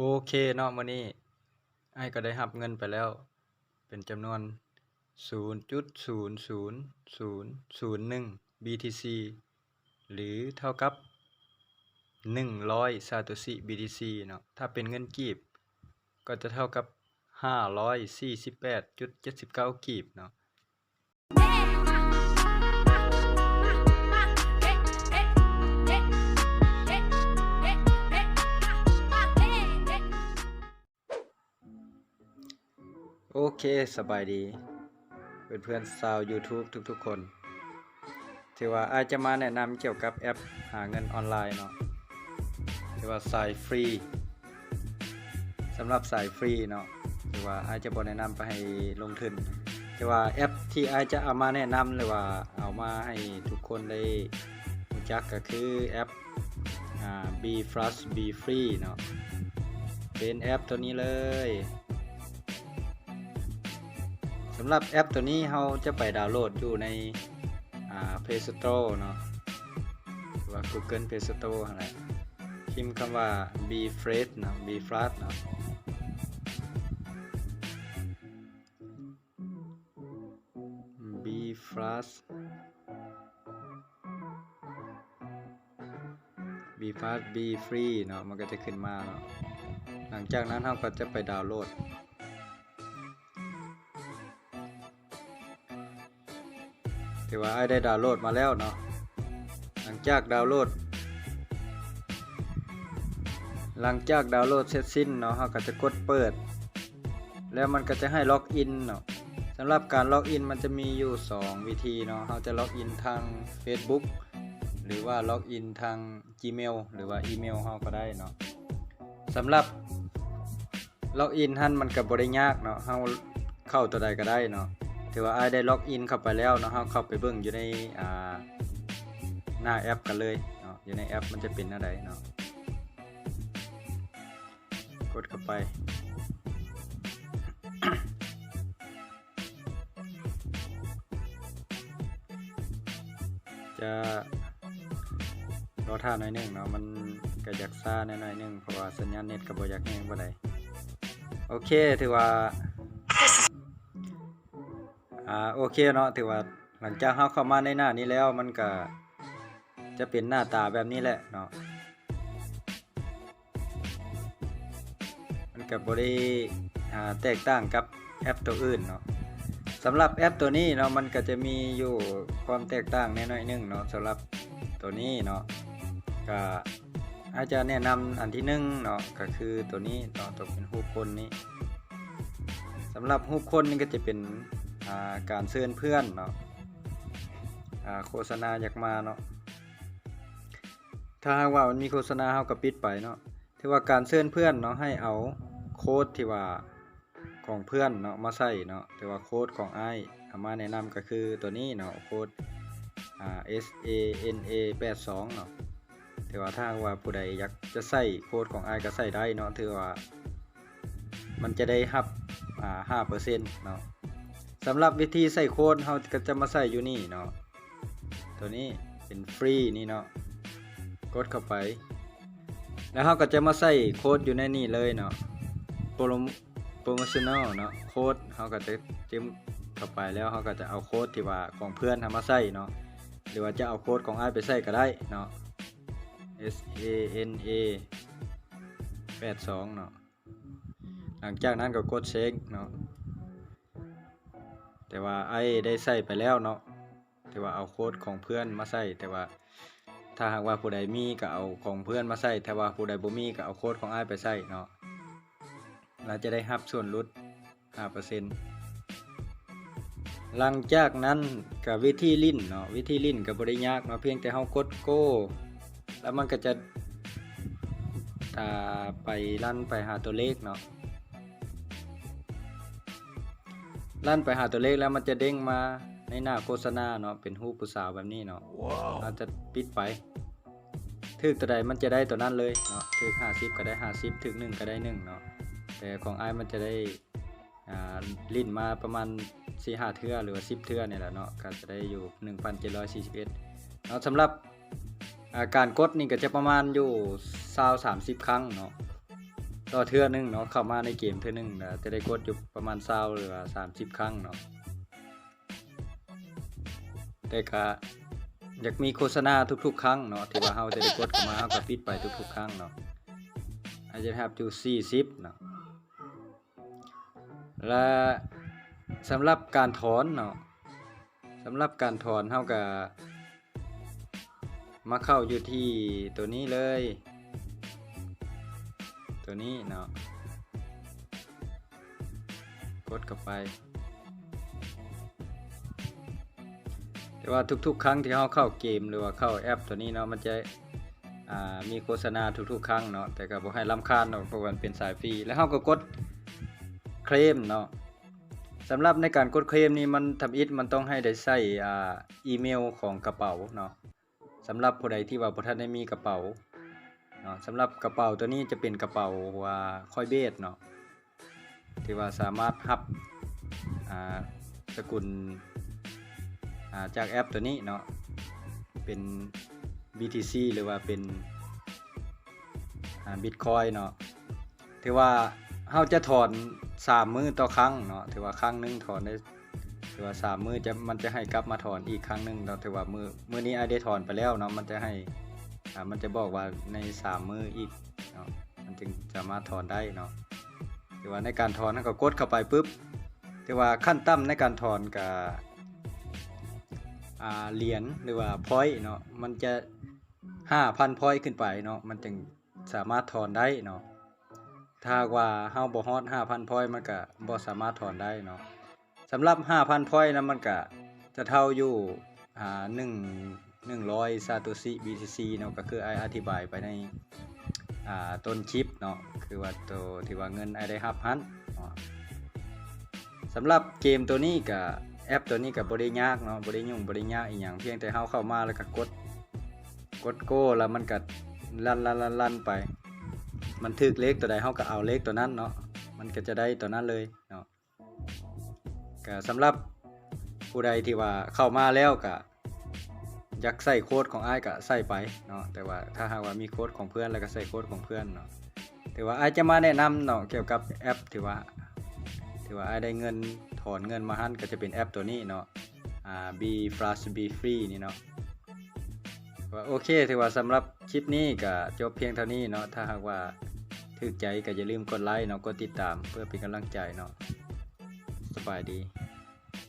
โอเคเนาะมื้อนี้ไอ้ก็ได้รับเงินไปแล้ว เป็นจำนวน 0.00001 BTC หรือเท่ากับ 100 Satoshi BTC เนาะถ้าเป็นเงินกีบ ก็จะเท่ากับ 548.79 กีบเนาะ เคสบายดีเพื่อนเพื่อนๆชาว YouTube ทุกๆ คนที่ว่าอาจจะมาแนะนำเกี่ยวกับแอปหาเงินออนไลน์เนาะที่ว่าสายฟรีสำหรับสายฟรีเนาะที่ว่าอาจจะบ่แนะนำไปให้ลงทุนที่ว่าแอปที่อาจจะเอามาแนะนำหรือว่าเอามาให้ทุกคนได้รู้จักก็คือแอปอ่า B Flash B Free เนาะเป็นแอปตัวนี้เลย สำหรับแอปตัวนี้เราจะไปดาวน์โหลดอยู่ใน Play Store เนาะหรือว่า Google Play Store อะไรพิมพ์คำว่า b f r e s h นะ b f r a s h นะ b f r a s h b f a s t b free เนาะมันก็จะขึ้นมาเนาะหลังจากนั้นเราก็จะไปดาวน์โหลด ถือว่าไอ้ได้ดาวน์โหลดมาแล้วเนาะหลังจากดาวน์โหลด หลังจากดาวน์โหลดเสร็จสิ้นเนาะเราก็จะกดเปิด แล้วมันก็จะให้ล็อกอินเนาะสำหรับการล็อกอินมันจะมีอยู่ 2 วิธีเนาะเราจะล็อกอินทาง Facebook หรือว่าล็อกอินทาง Gmail หรือว่าอีเมลเราก็ได้เนาะสำหรับล็อกอินท่านมันก็บ่ได้ยากเนาะเราเข้าตัวใดก็ได้เนาะ ถือว่าไอได้ล็อกอินเข้าไปแล้วเนาะเราเข้าไปเบิ่งอยู่ในอ่าหน้าแอปกันเลยเนาะอยู่ในแอปมันจะเป็นอะไรเนาะกดเข้าไปจะรอท่าหน่อยหนึงเนาะมันก็อยากซ่าหน่อยหนึงเพราะว่าสัญญาณเน็ตก็บ่อยากแฮงบ่ได้โอเคถือว่า อ่าโอเคเนาะถือว่าหลังจากเราเข้ามาในหน้านี้แล้วมันก็จะเป็นหน้าตาแบบนี้แหละเนาะมันก็บ่ได้อ่าแตกต่างกับแอปตัวอื่นเนาะสำหรับแอปตัวนี้เนาะมันก็จะมีอยู่ความแตกต่างแน่น้อยหนึงเนาะสำหรับตัวนี้เนาะก็อาจจะแนะนำอันที่หนึ่งเนาะก็คือตัวนี้เนาะตัวเป็นรูปคนนี้สำหรับรูปคนนี่ก็จะเป็น การเชิญเพื่อนเนาะาโฆษณาอยากมาเนาะถ้าหากว่ามันมีโฆษณาเฮาก็ปิดไปเนาะที่ว่าการเชิญเพื่อนเนาะให้เอาโค้ดที่ว่าของเพื่อนเนาะมาใส่เนาะแต่ว่าโค้ดของไอ้เอามาแนะนำก็คือตัวนี้เนาะโค้ด S A N A 82เนาะแต่ว่าถ้าว่าผู้ใดอยากจะใส่โค้ดของไอ้ก็ใส่ได้เนาะถือว่ามันจะได้รับอ่า5%เนาะ สำหรับวิธีใส่โค้ดเราก็จะมาใส่อยู่นี่เนาะตัวนี้เป็นฟรีนี่เนาะกดเข้าไป แล้วเราก็จะมาใส่โค้ดอยู่ในนี่เลยเนาะโปรโปรโมชั่นอลเนาะโค้ดเราก็จะจิ้มเข้าไปแล้วเราก็จะเอาโค้ดที่ว่าของเพื่อนทำมาใส่เนาะหรือว่าจะเอาโค้ดของไอ้ไปใส่ก็ได้เนาะ S A N A 82เนาะหลังจากนั้นก็กดเช็คเนาะ แต่ว่าไอ้ได้ใส่ไปแล้วเนาะแต่ว่าเอาโค้ดของเพื่อนมาใส่แต่ว่า ถ้าหากว่าผู้ใดมีก็เอาของเพื่อนมาใส่แต่ว่าผู้ใดบ่มีก็เอาโค้ดของไอ้ไปใส่เนาะเราจะได้รับส่วนลด5%หลังจากนั้นกับวิธีลิ้นเนาะวิธีลิ้นก็บ่ได้ยากเนาะเพียงแต่เฮากดโก้ แล้วมันก็จะอ่าไปลั่นไปหาตัวเลขเนาะ ลั่นไปหาตัวเลขแล้วมันจะเด้งมาในหน้าโฆษณาเนาะเป็นรูปผู้สาวแบบนี้เนาะเราจะปิดไปถึกตัวใดมันจะได้ตัวนั้นเลยเนาะถึก50 ก็ได้ 50ถึก1ก็ได้1เนาะแต่ของไอ้ายมันจะได้อ่าลิ้นมาประมาณ4-5เทื่อหรือว่า10เทื่อเนี่ยแหละเนาะก็จะได้อยู่ 1741เนาะสำหรับอ่าการกดนี่ก็จะประมาณอยู่20-30 ครั้งเนาะ ต่อเทื่อนึงเนาะเข้ามาในเกมเทื่อนึงน่ะจะได้กดอยู่ประมาณ20หรือว่า30ครั้งเนาะแต่ก็อยากมีโฆษณาทุกๆ ครั้งเนาะที่ว่าเฮาจะได้กดเข้ามาเฮาก็ปิดไปทุกๆ ครั้งเนาะอาจจะ have to 40เนาะและสำหรับการถอนเนาะสำหรับการถอนเฮาก็มาเข้าอยู่ที่ตัวนี้เลย ตัวนี้เนาะกดเข้าไป แต่ว่าทุกๆ ครั้งที่เราเข้าเกมหรือว่าเข้าแอปตัวนี้เนาะมันจะมีโฆษณาทุกๆ ครั้งเนาะแต่ก็บ่ให้รำคาญเนาะเพราะมันเป็นสายฟรีแล้วเราก็กดเคลมเนาะสำหรับในการกดเคลมนี่มันทำอิฐมันต้องให้ได้ใส่อีเมลของกระเป๋าเนาะสำหรับผู้ใดที่ว่าบ่ทันได้มีกระเป๋า นาะสำหรับกระเป๋าตัวนี้จะเป็นกระเป๋าว่าคอยเบสเนาะที่ว่าสามารถรับสกุลาจากแอปตัวนี้เนาะเป็น BTC หรือว่าเป็นอ่า Bitcoin เนาะถือว่าเฮาจะถอน3มือต่อครั้งเนาะถือว่าครั้งหนึงถอนได้ถือว่า3มือจะมันจะให้กลับมาถอนอีกครั้งหนึงเนาะถือว่ามือมือนี้อายได้ถอนไปแล้วเนาะมันจะให้ มันจะบอกว่าในสามมืออีกเนาะมันจึงสามารถถอนได้เนาะแต่ว่าในการถอนก็กดเข้าไปปุ๊บแต่ว่าขั้นต่ำในการถอนกับเหรียญหรือว่าพอยต์เนาะมันจะ5,000พอยต์ขึ้นไปเนาะมันจึงสามารถถอนได้เนาะถ้าว่าเฮาบ่ฮอด5,000พอยต์มันก็บ่สามารถถอนได้เนาะสำหรับ 5,000พอยต์นั้นมันก็จะเท่าอยู่อ่า1 100ซาโตชิ BTC เนาะก็คือไออธิบายไปในอ่าต้นคลิปเนาะคือว่าตัวที่ว่าเงินไอได้รับหันเนาะสำหรับเกมตัวนี้กับแอปตัวนี้ก็บ่ได้ยากเนาะบ่ได้ยุ่งบ่ได้ยากอีหยังเพียงแต่เฮาเข้ามาแล้วก็กดกดโก้แล้วมันก็ลั่นลั่นลั่นลั่นไป มันถึกเลขตัวใดเฮาก็เอาเลขตัวนั้นเนาะมันก็จะได้ตัวนั้นเลยเนาะก็สำหรับผู้ใดที่ว่าเข้ามาแล้วก็ อยากใส่โค้ดของไอ้ก็ใส่ไปเนาะแต่ว่าถ้าหากว่ามีโค้ดของเพื่อนแล้วก็ใส่โค้ดของเพื่อนเนาะแต่ว่าไอ้จะมาแนะนำเนาะเกี่ยวกับแอปที่ว่าที่ว่าไอ้ได้เงินถอนเงินมาหันก็จะเป็นแอปตัวนี้เนาะอ่า B Flash B Free นี่เนาะว่าโอเคถือว่าสำหรับคลิปนี้ก็จบเพียงเท่านี้เนาะถ้าหากว่าถูกใจก็อย่าลืมกดไลค์เนาะกดติดตามเพื่อเป็นกำลังใจเนาะสบายดี